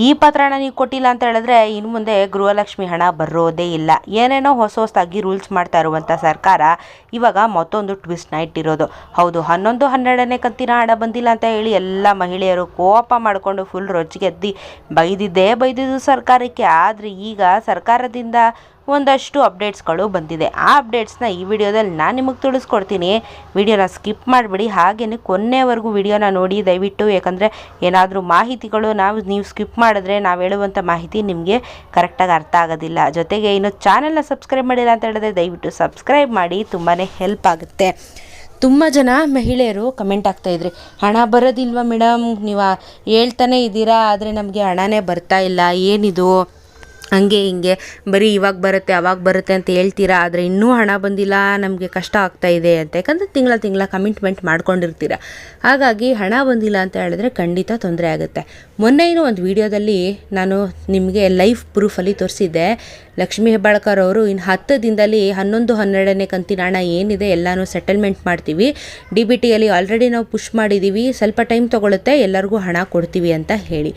ಈ ಪತ್ರನ ನೀವು ಕೊಟ್ಟಿಲ್ಲ ಅಂತ ಹೇಳಿದ್ರೆ ಇನ್ನು ಮುಂದೆ ಗೃಹಲಕ್ಷ್ಮಿ ಹಣ ಬರೋದೇ ಇಲ್ಲ. ಏನೇನೋ ಹೊಸ ಹೊಸದಾಗಿ ರೂಲ್ಸ್ ಮಾಡ್ತಾ ಇರುವಂಥ ಸರ್ಕಾರ ಇವಾಗ ಮತ್ತೊಂದು ಟ್ವಿಸ್ಟ್ನ ಇಟ್ಟಿರೋದು. ಹೌದು, ಹನ್ನೊಂದು ಹನ್ನೆರಡನೇ ಕಂತಿನ ಹಣ ಬಂದಿಲ್ಲ ಅಂತ ಹೇಳಿ ಎಲ್ಲ ಮಹಿಳೆಯರು ಕೋಪ ಮಾಡಿಕೊಂಡು ಫುಲ್ ರೊಚ್ಚಿಗೆದ್ದಿ ಬೈದಿದ್ದೇ ಬೈದಿದ್ದು ಸರ್ಕಾರಕ್ಕೆ. ಆದರೆ ಈಗ ಸರ್ಕಾರದಿಂದ ಒಂದಷ್ಟು ಅಪ್ಡೇಟ್ಸ್ಗಳು ಬಂದಿದೆ. ಆ ಅಪ್ಡೇಟ್ಸ್ನ ಈ ವಿಡಿಯೋದಲ್ಲಿ ನಾನು ನಿಮಗೆ ತಿಳಿಸ್ಕೊಡ್ತೀನಿ. ವಿಡಿಯೋನ ಸ್ಕಿಪ್ ಮಾಡಿಬಿಡಿ. ಹಾಗೆಯೇ ಕೊನೆಯವರೆಗೂ ವಿಡಿಯೋನ ನೋಡಿ, ದಯವಿಟ್ಟು. ಯಾಕಂದರೆ ಏನಾದರೂ ಮಾಹಿತಿಗಳು ನಾವು, ನೀವು ಸ್ಕಿಪ್ ಮಾಡಿದ್ರೆ ನಾವು ಹೇಳುವಂಥ ಮಾಹಿತಿ ನಿಮಗೆ ಕರೆಕ್ಟಾಗಿ ಅರ್ಥ ಆಗೋದಿಲ್ಲ. ಜೊತೆಗೆ ಇನ್ನು ಚಾನೆಲ್ನ ಸಬ್ಸ್ಕ್ರೈಬ್ ಮಾಡಿಲ್ಲ ಅಂತ ಹೇಳಿದ್ರೆ ದಯವಿಟ್ಟು ಸಬ್ಸ್ಕ್ರೈಬ್ ಮಾಡಿ. ತುಂಬಾ ಹೆಲ್ಪ್ ಆಗುತ್ತೆ. ತುಂಬ ಜನ ಮಹಿಳೆಯರು ಕಮೆಂಟ್ ಆಗ್ತಾಯಿದ್ರಿ ಹಣ ಬರೋದಿಲ್ವಾ ಮೇಡಮ್? ನೀವು ಹೇಳ್ತಾನೆ ಇದ್ದೀರಾ, ಆದರೆ ನಮಗೆ ಹಣನೇ ಬರ್ತಾ ಇಲ್ಲ. ಏನಿದು? ಹಂಗೆ ಹಿಂಗೆ, ಬರೀ ಇವಾಗ ಬರುತ್ತೆ, ಅವಾಗ ಬರುತ್ತೆ ಅಂತ ಹೇಳ್ತೀರಾ? ಆದರೆ ಇನ್ನೂ ಹಣ ಬಂದಿಲ್ಲ, ನಮಗೆ ಕಷ್ಟ ಆಗ್ತಾ ಇದೆ ಅಂತ. ಯಾಕಂದರೆ ತಿಂಗಳ ತಿಂಗಳ ಕಮಿಟ್ಮೆಂಟ್ ಮಾಡ್ಕೊಂಡಿರ್ತೀರ? ಹಾಗಾಗಿ ಹಣ ಬಂದಿಲ್ಲ ಅಂತ ಹೇಳಿದ್ರೆ ಖಂಡಿತ ತೊಂದರೆ ಆಗುತ್ತೆ. ಮೊನ್ನೆ ಇನ್ನೂ ಒಂದು ವಿಡಿಯೋದಲ್ಲಿ ನಾನು ನಿಮಗೆ ಲೈಫ್ ಪ್ರೂಫಲ್ಲಿ ತೋರಿಸಿದ್ದೆ. ಲಕ್ಷ್ಮೀ ಹೆಬ್ಬಾಳ್ಕರ್ ಅವರು ಇನ್ನು ಹತ್ತು ದಿನದಲ್ಲಿ ಹನ್ನೊಂದು, ಹನ್ನೆರಡನೇ ಕಂತಿನ ಹಣ ಏನಿದೆ ಎಲ್ಲನೂ ಸೆಟಲ್ಮೆಂಟ್ ಮಾಡ್ತೀವಿ. ಡಿ ಬಿ ಟಿಯಲ್ಲಿ ಆಲ್ರೆಡಿ ನಾವು ಪುಷ್ ಮಾಡಿದ್ದೀವಿ ಸ್ವಲ್ಪ ಟೈಮ್ ತೊಗೊಳುತ್ತೆ, ಎಲ್ಲರಿಗೂ ಹಣ ಕೊಡ್ತೀವಿ ಅಂತ ಹೇಳಿ.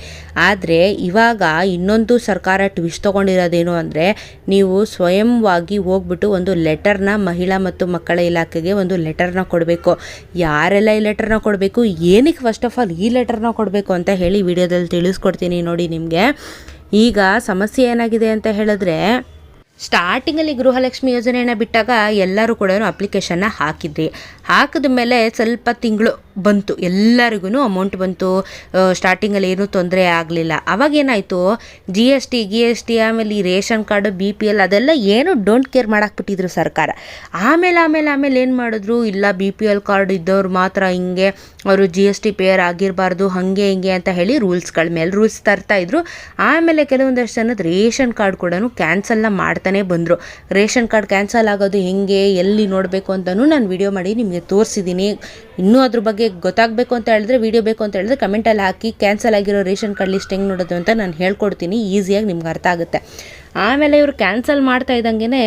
ಆದರೆ ಇವಾಗ ಇನ್ನೊಂದು ಸರ್ಕಾರ ಟ್ವಿಸ್ಟ್ ತೊಗೊಂಡಿರೋದೇನು ಅಂದರೆ ನೀವು ಸ್ವಯಂವಾಗಿ ಹೋಗ್ಬಿಟ್ಟು ಒಂದು ಲೆಟರ್ನ ಮಹಿಳಾ ಮತ್ತು ಮಕ್ಕಳ ಇಲಾಖೆಗೆ ಒಂದು ಲೆಟರ್ನ ಕೊಡಬೇಕು. ಯಾರೆಲ್ಲ ಈ ಲೆಟರ್ನ ಕೊಡಬೇಕು? ಏನಕ್ಕೆ ಫಸ್ಟ್ ಆಫ್ ಆಲ್ ಈ ಲೆಟರ್ನ ಕೊಡಬೇಕು ಅಂತ ಹೇಳಿ ವಿಡಿಯೋದಲ್ಲಿ ತಿಳಿಸ್ಕೊಡ್ತೀನಿ ನೋಡಿ ನಿಮಗೆ. ಈಗ ಸಮಸ್ಯೆ ಏನಾಗಿದೆ ಅಂತ ಹೇಳಿದ್ರೆ, ಸ್ಟಾರ್ಟಿಂಗಲ್ಲಿ ಗೃಹಲಕ್ಷ್ಮಿ ಯೋಜನೆಯನ್ನು ಬಿಟ್ಟಾಗ ಎಲ್ಲರೂ ಕೂಡ ಅಪ್ಲಿಕೇಶನ್ನ ಹಾಕಿದ್ರಿ. ಹಾಕಿದ ಮೇಲೆ ಸ್ವಲ್ಪ ತಿಂಗಳು ಬಂತು. ಎಲ್ಲರಿಗೂ ಅಮೌಂಟ್ ಬಂತು. ಸ್ಟಾರ್ಟಿಂಗಲ್ಲಿ ಏನೂ ತೊಂದರೆ ಆಗಲಿಲ್ಲ. ಅವಾಗೇನಾಯಿತು G S T G S T ಆಮೇಲೆ ಈ ration card B P L ಅದೆಲ್ಲ ಏನು ಡೋಂಟ್ ಕೇರ್ ಮಾಡಾಕ್ಬಿಟ್ಟಿದ್ರು ಸರ್ಕಾರ. ಆಮೇಲೆ ಆಮೇಲೆ ಆಮೇಲೆ ಏನು ಮಾಡಿದ್ರು? ಇಲ್ಲ ಬಿ ಪಿ ಎಲ್ ಕಾರ್ಡ್ ಇದ್ದವ್ರು ಮಾತ್ರ ಹಿಂಗೆ ಅವರು ಜಿ ಎಸ್ ಟಿ ಪೇಯರ್ ಆಗಿರಬಾರ್ದು, ಹಾಗೆ, ಹಿಂಗೆ ಅಂತ ಹೇಳಿ ರೂಲ್ಸ್ಗಳ ಮೇಲೆ ರೂಲ್ಸ್ ತರ್ತಾ ಇದ್ರು. ಆಮೇಲೆ ಕೆಲವೊಂದಷ್ಟು ಜನದ ರೇಷನ್ ಕಾರ್ಡ್ ಕೂಡ ಕ್ಯಾನ್ಸಲ್ನ ಮಾಡ್ತಾನೆ ಬಂದರು. ರೇಷನ್ ಕಾರ್ಡ್ ಕ್ಯಾನ್ಸಲ್ ಆಗೋದು ಹೆಂಗೆ, ಎಲ್ಲಿ ನೋಡಬೇಕು ಅಂತಲೂ ನಾನು ವಿಡಿಯೋ ಮಾಡಿ ನಿಮಗೆ ತೋರಿಸಿದ್ದೀನಿ ಇನ್ನೂ ಅದ್ರ ಬಗ್ಗೆ ಗೊತ್ತಾಗಬೇಕು ಅಂತ ಹೇಳಿದ್ರೆ ವೀಡಿಯೋ ಬೇಕು ಅಂತ ಹೇಳಿದ್ರೆ ಕಮೆಂಟಲ್ಲಿ ಹಾಕಿ ಕ್ಯಾನ್ಸಲ್ ಆಗಿರೋ ರೇಷನ್ ಕಾರ್ಡ್ ಲಿಸ್ಟ್ ಹೆಂಗೆ ನೋಡೋದು ಅಂತ ನಾನು ಹೇಳ್ಕೊಡ್ತೀನಿ ಈಸಿಯಾಗಿ ನಿಮ್ಗೆ ಅರ್ಥ ಆಗುತ್ತೆ. ಆಮೇಲೆ ಇವರು ಕ್ಯಾನ್ಸಲ್ ಮಾಡ್ತಾ ಇದ್ದಂಗೆ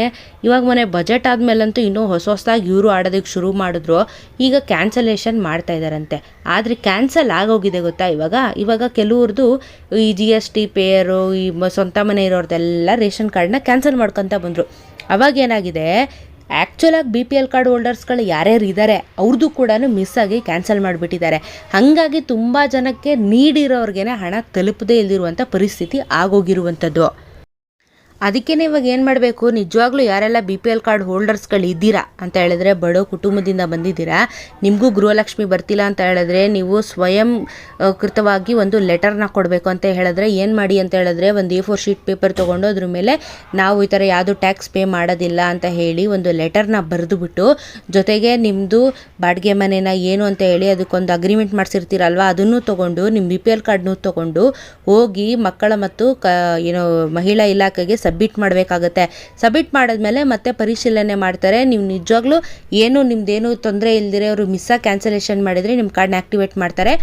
ಇವಾಗ ಮನೆ ಬಜೆಟ್ ಆದಮೇಲಂತೂ ಇನ್ನೂ ಹೊಸ ಹೊಸದಾಗಿ ಇವರು ಆಡೋದಕ್ಕೆ ಶುರು ಮಾಡಿದ್ರು. ಈಗ ಕ್ಯಾನ್ಸಲೇಷನ್ ಮಾಡ್ತಾ ಇದ್ದಾರಂತೆ ಆದರೆ ಕ್ಯಾನ್ಸಲ್ ಆಗೋಗಿದೆ ಗೊತ್ತಾ ಇವಾಗ? ಇವಾಗ ಕೆಲವ್ರದ್ದು ಈ ಜಿ ಎಸ್ ಟಿ ಪೇಯರು ಈ ಸ್ವಂತ ಮನೆ ಇರೋರ್ದೆಲ್ಲ ರೇಷನ್ ಕಾರ್ಡ್ನ ಕ್ಯಾನ್ಸಲ್ ಮಾಡ್ಕೊತ ಬಂದರು. ಅವಾಗ ಏನಾಗಿದೆ? ಆ್ಯಕ್ಚುಲಾಗಿ ಬಿ ಪಿ ಎಲ್ ಕಾರ್ಡ್ ಹೋಲ್ಡರ್ಸ್ಗಳು ಯಾರ್ಯಾರು ಇದ್ದಾರೆ ಅವ್ರದ್ದು ಕೂಡ ಮಿಸ್ ಆಗಿ ಕ್ಯಾನ್ಸಲ್ ಮಾಡಿಬಿಟ್ಟಿದ್ದಾರೆ. ಹಾಗಾಗಿ ತುಂಬ ಜನಕ್ಕೆ ನೀಡಿರೋರ್ಗೆ ಹಣ ತಲುಪದೇ ಇಲ್ದಿರುವಂಥ ಪರಿಸ್ಥಿತಿ ಆಗೋಗಿರುವಂಥದ್ದು ಅದಕ್ಕೇ ಇವಾಗ ಏನು ಮಾಡಬೇಕು? ನಿಜವಾಗ್ಲೂ ಯಾರೆಲ್ಲ ಬಿ ಪಿ ಎಲ್ ಕಾರ್ಡ್ ಹೋಲ್ಡರ್ಸ್ಗಳು ಇದ್ದೀರಾ ಅಂತ ಹೇಳಿದ್ರೆ ಬಡೋ ಕುಟುಂಬದಿಂದ ಬಂದಿದ್ದೀರಾ? ನಿಮಗೂ ಗೃಹಲಕ್ಷ್ಮಿ ಬರ್ತಿಲ್ಲ ಅಂತ ಹೇಳಿದ್ರೆ ನೀವು ಸ್ವಯಂ ಕೃತವಾಗಿ ಒಂದು ಲೆಟರ್ನ ಕೊಡಬೇಕು ಅಂತ ಹೇಳಿದ್ರೆ ಏನು ಮಾಡಿ ಅಂತ ಹೇಳಿದ್ರೆ ಒಂದು ಎ ಫೋರ್ ಶೀಟ್ ಪೇಪರ್ ತೊಗೊಂಡು ಅದ್ರ ಮೇಲೆ ನಾವು ಈ ಥರ ಯಾವುದು ಟ್ಯಾಕ್ಸ್ ಪೇ ಮಾಡೋದಿಲ್ಲ ಅಂತ ಹೇಳಿ ಒಂದು ಲೆಟರ್ನ ಬರೆದುಬಿಟ್ಟು ಜೊತೆಗೆ ನಿಮ್ಮದು ಬಾಡಿಗೆ ಮನೇನ ಏನು ಅಂತ ಹೇಳಿ ಅದಕ್ಕೊಂದು ಅಗ್ರಿಮೆಂಟ್ ಮಾಡಿಸಿರ್ತೀರಲ್ವ? ಅದನ್ನು ತೊಗೊಂಡು ನಿಮ್ಮ ಬಿ ಪಿ ಎಲ್ ಕಾರ್ಡ್ನೂ ತೊಗೊಂಡು ಹೋಗಿ ಮಕ್ಕಳ ಮತ್ತು ಕ, ಏನು ಮಹಿಳಾ ಇಲಾಖೆಗೆ ಸಬ್ಮಿಟ್ ಮಾಡಬೇಕಾಗತ್ತೆ. ಸಬ್ಮಿಟ್ ಮಾಡಿದ್ಮೇಲೆ ಮತ್ತೆ ಪರಿಶೀಲನೆ ಮಾಡ್ತಾರೆ. ನೀವು ನಿಜವಾಗ್ಲೂ ಏನು ನಿಮ್ದೇನು ತೊಂದರೆ ಇಲ್ದಿರೆ ಅವರು ಮಿಸ್ಸಾಗಿ ಕ್ಯಾನ್ಸಲೇಷನ್ ಮಾಡಿದರೆ ನಿಮ್ಮ ಕಾರ್ಡ್ನ ಆ್ಯಕ್ಟಿವೇಟ್ ಮಾಡ್ತಾರೆ.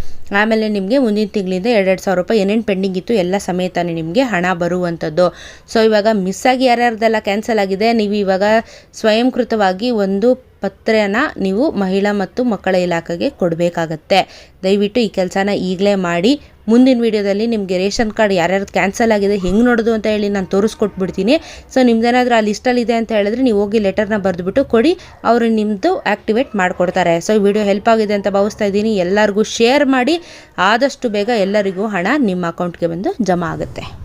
ಆಮೇಲೆ ನಿಮಗೆ ಮುಂದಿನ ತಿಂಗಳಿಂದ ಎರಡೆರಡು ಸಾವಿರ ರೂಪಾಯಿ ಏನೇನು ಪೆಂಡಿಂಗ್ ಇತ್ತು ಎಲ್ಲ ಸಮೇತನೇ ನಿಮಗೆ ಹಣ ಬರುವಂಥದ್ದು. ಸೊ ಇವಾಗ ಮಿಸ್ಸಾಗಿ ಯಾರ್ಯಾರ್ದೆಲ್ಲ ಕ್ಯಾನ್ಸಲ್ ಆಗಿದೆ, ನೀವು ಇವಾಗ ಸ್ವಯಂಕೃತವಾಗಿ ಒಂದು ಪತ್ರನ ನೀವು ಮಹಿಳಾ ಮತ್ತು ಮಕ್ಕಳ ಇಲಾಖೆಗೆ ಕೊಡಬೇಕಾಗತ್ತೆ. ದಯವಿಟ್ಟು ಈ ಕೆಲಸನ ಈಗಲೇ ಮಾಡಿ. ಮುಂದಿನ ವೀಡಿಯೋದಲ್ಲಿ ನಿಮಗೆ ರೇಷನ್ ಕಾರ್ಡ್ ಯಾರ್ಯಾರು ಕ್ಯಾನ್ಸಲ್ ಆಗಿದೆ, ಹೆಂಗೆ ನೋಡೋದು ಅಂತ ಹೇಳಿ ನಾನು ತೋರಿಸ್ಕೊಟ್ಬಿಡ್ತೀನಿ. ಸೊ, ನಿಮ್ದೇನಾದರೂ ಆ ಲಿಸ್ಟಲ್ಲಿ ಇದೆ ಅಂತ ಹೇಳಿದ್ರೆ ನೀವು ಹೋಗಿ ಲೆಟರ್ನ ಬರೆದುಬಿಟ್ಟು ಕೊಡಿ, ಅವರು ನಿಮ್ಮದು ಆ್ಯಕ್ಟಿವೇಟ್ ಮಾಡಿಕೊಡ್ತಾರೆ. ಸೊ, ಈ ವಿಡಿಯೋ ಹೆಲ್ಪ್ ಆಗಿದೆ ಅಂತ ಭಾವಿಸ್ತಾ ಇದ್ದೀನಿ. ಎಲ್ಲರಿಗೂ ಶೇರ್ ಮಾಡಿ, ಆದಷ್ಟು ಬೇಗ ಎಲ್ಲರಿಗೂ ಹಣ ನಿಮ್ಮ ಅಕೌಂಟ್ಗೆ ಬಂದು ಜಮಾ ಆಗುತ್ತೆ.